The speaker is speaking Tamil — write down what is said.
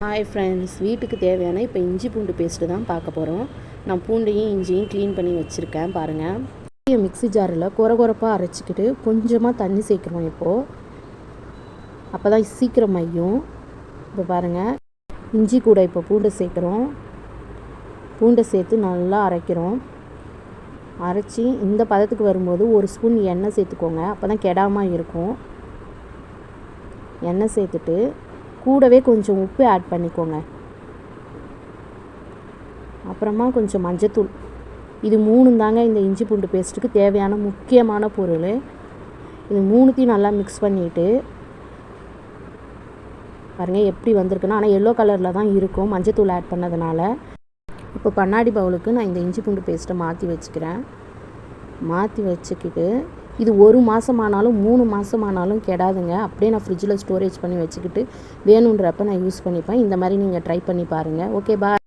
ஹாய் ஃப்ரெண்ட்ஸ் வீட்டுக்கு தேவையான இப்போ இஞ்சி பூண்டு பேஸ்ட்டு தான் பார்க்க போகிறோம் நான் பூண்டையும் இஞ்சியும் க்ளீன் பண்ணி வச்சுருக்கேன் பாருங்கள் பெரிய மிக்ஸி ஜாரில் குறை குறைப்பாக அரைச்சிக்கிட்டு கொஞ்சமாக தண்ணி சேர்க்குறோம் இப்போது அப்போ தான் சீக்கிரம் மையும் இப்போ பாருங்கள் இஞ்சி கூட இப்போ பூண்டை சேர்க்குறோம். பூண்டை சேர்த்து நல்லா அரைக்கிறோம். அரைச்சி இந்த பதத்துக்கு வரும்போது ஒரு ஸ்பூன் எண்ணெய் சேர்த்துக்கோங்க அப்போ தான் கெடாமல் இருக்கும். எண்ணெய் சேர்த்துட்டு கூடவே கொஞ்சம் உப்பு ஆட் பண்ணிக்கோங்க. அப்புறமா கொஞ்சம் மஞ்சத்தூள். இது மூணு தாங்க இந்த இஞ்சி பூண்டு பேஸ்ட்டுக்கு தேவையான முக்கியமான பொருள். இது மூணுத்தையும் நல்லா மிக்ஸ் பண்ணிவிட்டு பாருங்கள் எப்படி வந்திருக்குன்னா ஆனால் எல்லோ கலரில் தான் இருக்கும் மஞ்சத்தூள் ஆட் பண்ணதுனால. இப்போ கண்ணாடி பவுலுக்கு நான் இந்த இஞ்சி பூண்டு பேஸ்ட்டை மாற்றி வச்சுக்கிறேன். மாற்றி வச்சுக்கிட்டு இது ஒரு மாதமானாலும் மூணு மாதமானாலும் கெடாதுங்க. அப்படியே நான் ஃப்ரிட்ஜில் ஸ்டோரேஜ் பண்ணி வச்சுக்கிட்டு வேணுன்றப்ப நான் யூஸ் பண்ணிப்பேன். இந்த மாதிரி நீங்கள் ட்ரை பண்ணி பாருங்கள் ஓகே பாய்